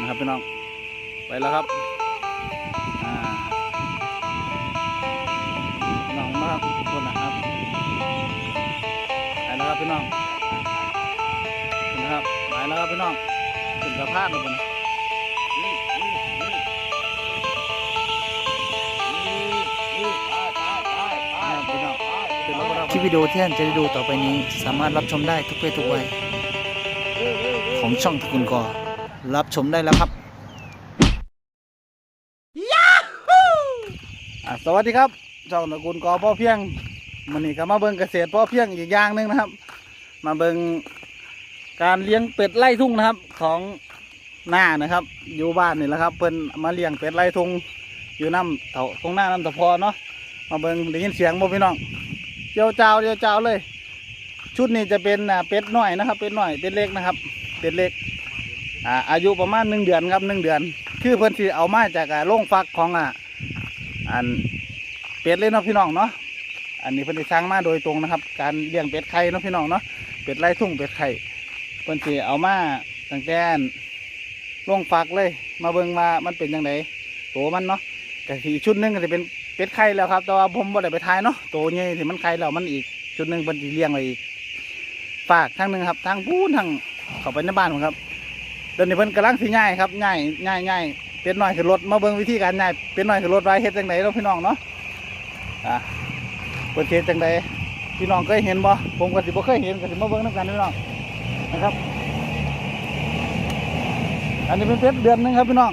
นะครับพี่น้อง ไปแล้วครับน้องมากคนนะครับไปแล้วครับพี่น้องเห็นะครับไปแล้วครับพี่น้องถึงสะพานแล้วคนนะนะครับพี่น้องถึงแล้วครับคลิปวิดีโอที่ท่านจะได้ดูต่อไปนี้ สามารถรับชมได้ทุกเพศทุกวัยของช่องตระกุลกอ รับชมได้แล้วครับอะสวัสดีครับช่องตระกูลกอพ่อเพียงมันนี้ก็มาเบิ่งเกษตรพ่อเพียงอีกอย่างหนึ่งนะครับ มาเบิ่งการเลี้ยงเป็ดไล่ทุ่งนะครับของหน้านะครับ อยู่บ้านนี่แหละครับเพิ่นมาเลี้ยงเป็ดไล่ทุ่งอยู่น้ำเถาตรงหน้าน้ำตะพอเนาะมาเบิ่งได้ยินเสียงบ่พี่น้องเจียวเจ้าเจียวเจ้าเลย ชุดนี้จะเป็นเป็ดหน้อยนะครับ เป็ดหน้อยเป็ดเล็กนะครับ เป็ดเล็ก อ่าอายุประมาณหนึ่งเดือนครับหนึ่งเดือน คือเพิ่นสิเอามาจากอ่าโรงฟักของอ่าอันเป็ดเลยเนาะพี่น้องเนาะอันนี้เพิ่นได้สร้างมาโดยตรงนะครับ การเลี้ยงเป็ดไข่เนาะพี่น้องเนาะเป็ดไร่ทุ่งเป็ดไข่เพิ่นสิเอามาตั้งแต่ลงฟักเลย มาเบิ่งว่ามันเป็นยังไงโตมันเนาะก็คืออีกชุดหนึงก็จะเป็นเป็ดไข่แล้วครับ แต่ว่าผมบ่ได้ไปทายเนาะโตใหญ่ที่มันไข่แล้วมันอีกชุดหนึงเพิ่นสิเลี้ยงไว้อีกฝากทางหนึงครับทางพูนทางเข้าไปในบ้านผมครับ เดี๋ยวนี้เพิ่นกำลังสิย้ายครับย้ายย้ายย้ายเป็ดน้อยขึ้นรถมาเบิ่งวิธีการย้ายเป็ดน้อยขึ้นรถไว้เฮ็ดจังไดเนาะพี่น้องเนาะอะเปิดเฮ็ดจังไดพี่น้องเคยเห็นบ่ผมก็สิบ่เคยเห็นก็สิมาเบิ่งนํกันพี่น้องนะครับ อันนี้เป็นเป็ดเดือนนึงครับพี่น้อง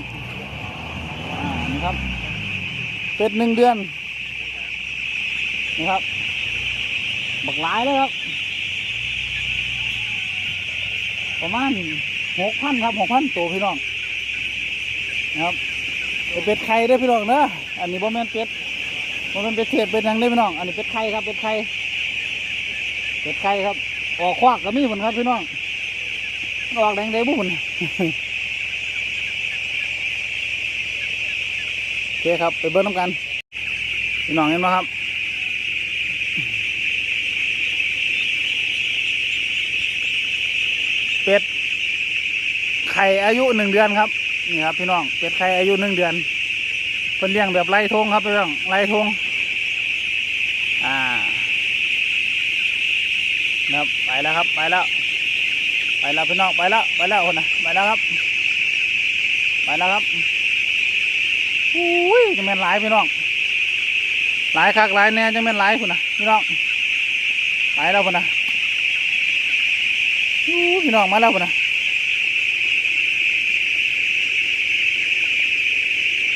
อ่านี่ครับเป็ดหนึ่งเดือนนี่ครับบักหลายเลยครับประมาณ หกพันครับหกพันตัวพี่น้องนะครับเป็ดไข่เด้พี่น้องเนอะอันนี้บ่แม่นเป็ดบ่แม่นเป็ดเทศเป็ดยังเด้พี่น้อง อันนี้เป็ดไข่ครับเป็ดไข่เป็ดไข่ครับ ออกควักก็มีผลครับพี่น้องออกแดงเด้บุ่นโอเคครับไปเบิ้งน้ำกันพี่น้องเห็นไหมครับเป็ด ไข่อายุหนึ่งเดือนครับนี่ครับพี่น้องเป็ดไข่อายุหนึ่งเดือนเพิ่นเลี้ยงแบบไล่ทงครับพี่น้องไล่ทงอ่านะครับไปแล้วครับไปแล้วไปแล้วพี่น้องไปแล้วไปแล้วคนนะไปแล้วครับ ไปแล้วครับอุ้ยจะเป็นหลายพี่น้องหลายคักหลายแน่จะเป็นหลายคนนะพี่น้องไปแล้วคนนะพี่น้องมาแล้วคนนะ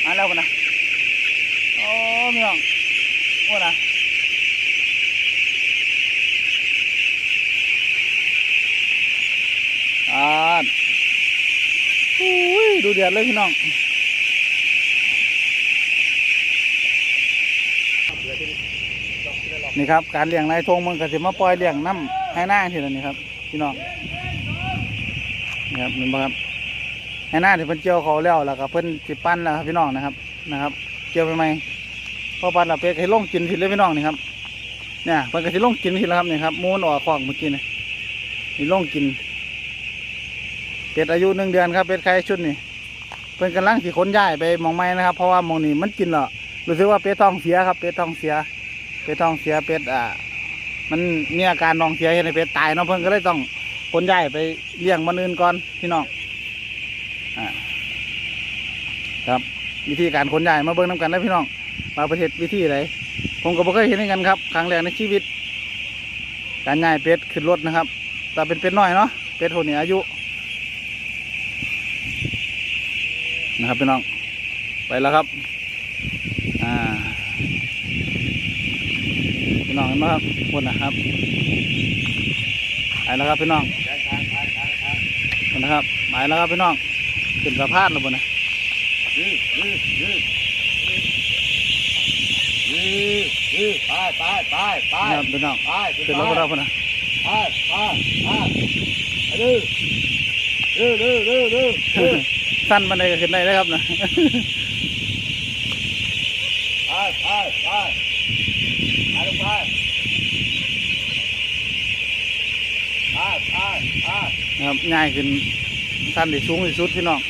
มาแล้วกันนะโอ้มีน้องโอ้นะอ่าอุ้ยดูเดือดเลยพี่น้องนี่ครับการเลี้ยงนายทงมันก็จะมาปล่อยเลี้ยงน้ำให้หน้าทีละนี่ครับพี่น้องนี่ครับเห็นไหมครับ ให้หน้าที่เพิ่นเจียวเขาแล้วแล้วก็เพิ่นสิปั้นแล้วครับพี่น้องนะครับนะครับ เจียวไปไหมพอปั้นแล้วเป็ดให้ลงกินทีเลยพี่น้องนี่ครับเนี่ยเพิ่นก็สิลงกินทีแล้วครับนี่ครับมูนออกของเมื่อกี้นี่นี่ลงกินเป็ดอายุหนึ่งเดือนครับเป็ดไข่ชุดนี่เพิ่นกำลังสิขนย้ายไปมองไม้นะครับ เพราะว่ามองนี้มันกินแล้วรู้สึกว่าเป็ดทองเสียครับเป็ดทองเสียเป็ดทองเสียเป็ดอ่ามันมีอาการท้องเสียเห็นให้เป็ดตายเนาะเพิ่นก็เลยต้องขนย้ายไปเลี้ยงมันอื่นก่อนพี่น้อง ครับ วิธีการขนย้ายมาเบิ่งน้ำกันนะพี่น้องมาประเทศวิธีไหนผมก็บ่เคยเห็นเห็นกันครับครั้งแรกในชีวิต การย้ายเป็ดขึ้นรถนะครับแต่เป็นเป็ดน้อยเนาะเป็ดพวกนี้อายุนะครับพี่น้องไปแล้วครับอ่าพี่น้องเห็นไหมครับคนนะครับไปแล้วครับพี่น้องนะครับไปแล้วครับพี่น้องขึ้นสะพานแล้วบนนะ ไปไปไปไปนี่ครับพี่น้องไปขึ้นแล้วก็รับคนะไปไปไปดื้อดื้อดื้อดื้อดื้อดื้อสั้นบันไดก็ขึ้นได้แล้วครับนะไปไปไปไปลงไปไปไปไปครับง่ายขึ้นสั้นที่สูงที่สุดพี่น้อง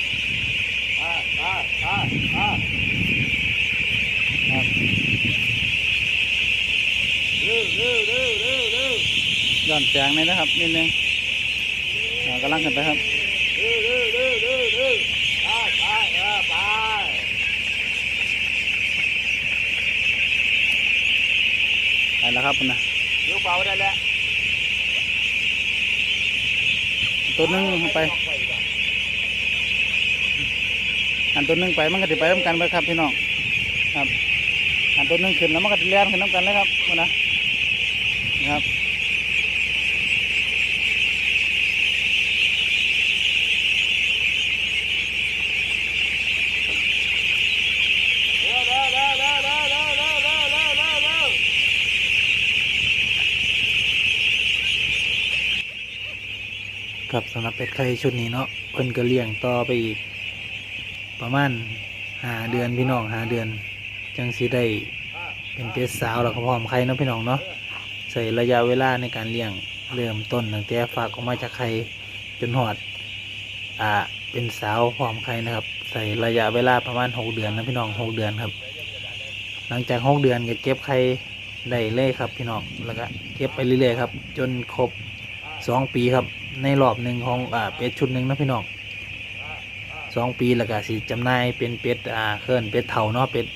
อ่าอ่า ครับ เร็วเร็วเร็วเร็วเร็ว ย้อนแสงเลยนะครับนิดนึงอ่ากำลังขึ้นไปครับเร็วเร็วเร็วเร็วเร็วไปไปเออไปไปแล้วครับคุณนะยกเบาได้แล้วตัวหนึงไป อันตัวหนึงไปมันก็จะไปน้ำกันไปครับพี่น้องครับ อันตัวนึงขึ้นแล้วมันก็เลี้ยงขึ้นน้ำกันเลยครับมันนะนะครับครับสำหรับเป็ดไข่ชุดนี้เนาะเพิ่นก็เลี้ยงต่อไปอีก ประมาณหาเดือนพี่น้องหาเดือน จังสิได้เป็นเป็ดสาวแล้วก็พร้อมไข่นะพี่น้องเนาะใส่ระยะเวลาในการเลี้ยงเริ่มต้นตั้งแต่ฝากออกมาจากไข่จนหอดอ่าเป็นสาวพร้อมไข่นะครับ ใส่ระยะเวลาประมาณหกเดือนนะพี่น้องหกเดือนครับ หลังจากหกเดือนก็เก็บไข่ได้เลยครับพี่น้องแล้วก็เก็บไปเรื่อยๆครับ จนครบสองปีครับ ในรอบหนึ่งของอ่าเป็ดชุดหนึ่งนะพี่น้องสองปีแล้วก็สิจำหน่ายเป็นเป็ดอ่าเคลื่อนเป็ดเถาเนาะเป็ด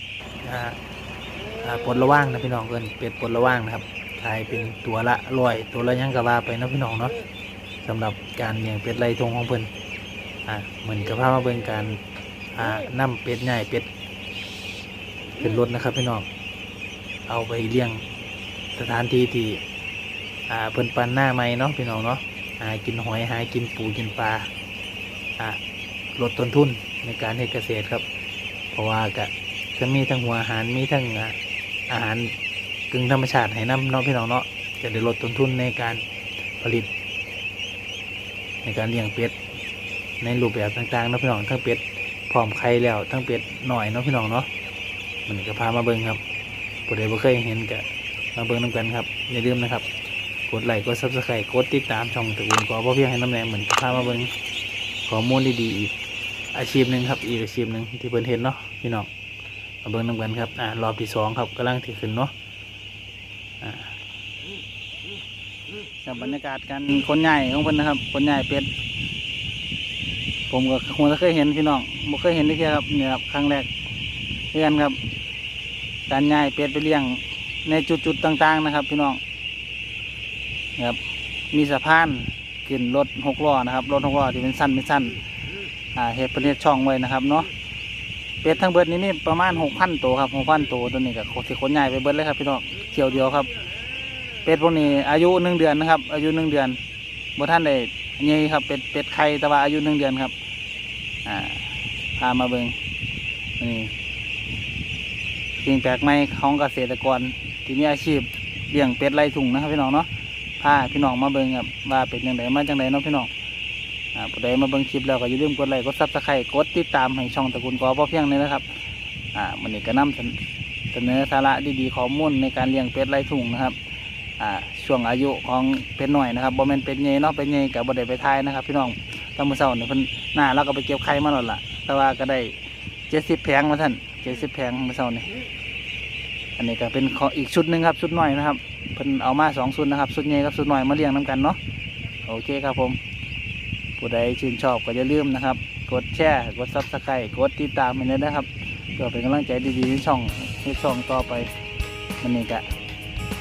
ปลดระว่างนะพี่น้องเคลื่อนเป็ดปลดระว่างนะครับขายเป็นตัวละร้อยตัวละยังกะว่าไปนะพี่น้องเนาะสำหรับการเลี้ยงเป็ดไรทงของเพิ่นอ่าเหมือนกับพามาเบิ่งการอ่านํเป็ดใหญ่เป็ดขึ้นรถนะครับพี่น้องเอาไปเลี้ยงสถานที่ที่อ่าเพิ่นปันหน้าไม้เนาะพี่น้องเนาะหากินหอยหากินปูกินปลาอ่าลดต้นทุนในการเฮ็ดเกษตรครับ เพราะว่าก็จะมีทั้งหัวอาหารมีทั้งอาหารกึ่งธรรมชาติให้น้ำเนาะพี่น้องเนาะจะได้ลดต้นทุนในการผลิต ในการเลี้ยงเป็ดในรูปแบบต่างๆเนาะพี่น้องทั้งเป็ดพร้อมไข่แล้วทั้งเป็ดหน่อยเนาะพี่น้องเนาะมันก็พามาเบิ่งครับผู้ใดบ่เคยเห็นก็มาเบิ่งนํกันครับอย่าลืมนะครับกดไลค์กดซับสไครต์กดติดตามช่องตะกูลกอพ่อเพียงให้น้ำแรงเหมือนพามาเบิ่งข้อมูลดีๆอีกอาชีพหนึ่งครับอีกอาชีพหนึ่งที่เพิ่นเห็นเนาะพี่น้อง มาเบิ่งน้ำกันครับอ่ารอบที่สองครับกำลังที่ขึ้นเนาะอ่ากับบรรยากาศการคนใหญ่ของเพิ่นนะครับ คนใหญ่เป็ดผมก็คงจะเคยเห็นพี่น้องบ่เคยเห็นที่เที่ครับเนี่ยครับครั้งแรกเพื่อนครับ การใหญ่เป็ดไปเลี้ยงในจุดๆต่าง ๆ นะครับ พี่น้องนะครับมีสะพานขึ้นรถหกล้อนะครับรถหกล้อที่เป็นสั้นเป็นสั้นอ่าเหตุประเทศช่องไว้นะครับเนาะ เป็ดทั้งเบิดนี้มีประมาณหกพันตัวครับหกพันตัวตัวนี้ก็สิขนใหญ่ไปเบิดเลยครับพี่น้องเที่ยวเดียวครับ เป็ดพวกนี้อายุหนึ่งเดือนนะครับ อายุหนึ่งเดือนบ่ท่านได้ใหญ่ครับเป็ดเป็ดไข่แต่ว่าอายุหนึ่งเดือนครับอ่าพามาเบิงนี่สิ่งแปลกใหม่ของเกษตรกรที่มีอาชีพเลี้ยงเป็ดไร่ถุงนะครับพี่น้องเนาะพาพี่น้องมาเบิงครับว่าเป็นยังไงมาจังไดเนาะพี่น้อง ผู้ใดมาเบิงคลิปแล้วก็อย่าลืมกดไลค์กดซับสไครต์กดติดตามให้ช่องตระกูลกอพ่อเพียงเลยนะครับอ่ามันนี้ก็นำเสนอสาระดีๆข้อมูลในการเลี้ยงเป็ดไร่ถุงนะครับอ่าช่วงอายุของเป็ดหน่อยนะครับบ่แม่นเป็ดใหญ่เนาะเป็ดใหญ่กับบ่ได้ไปทายนะครับ พี่น้องตอนมื้อเช้าเนี่ยเพิ่นหน้าเราก็ไปเก็บไข่มาแล้วล่ะ แต่ว่าก็ได้70แผงมาท่าน70แผงมื้อเช้านี่อันนี้ก็เป็นขออีกชุดหนึ่งครับชุดหน้อยนะครับเพิ่นเอามาสองชุดนะครับชุดใหญ่กับชุดหน้อยมาเลี้ยงนํกันเนาะโอเคครับผม ผู้ใดชื่นชอบก็อย่าลืมนะครับ กดแชร์กด Subscribe กดติดตามไปเลยนะครับเพื่อเป็นกำลังใจดีๆในช่องให้ช่องต่อไปมันนี้ก็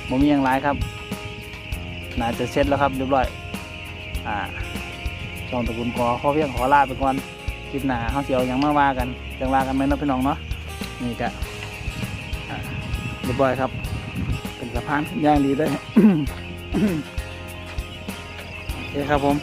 บ่มีอย่างไรครับ น่าจะเสร็จแล้วครับเรียบร้อย อ่าช่องตะกูลกอขอเพียงขอลาไปก่อนคลิปหน้าเขาเสียวยังมาว่ากันจังว่ากันไหมนะพี่น้องเนาะนี่ก็อ่าเรียบร้อยครับ เป็นสะพานย่างดีเลยโอเคครับผม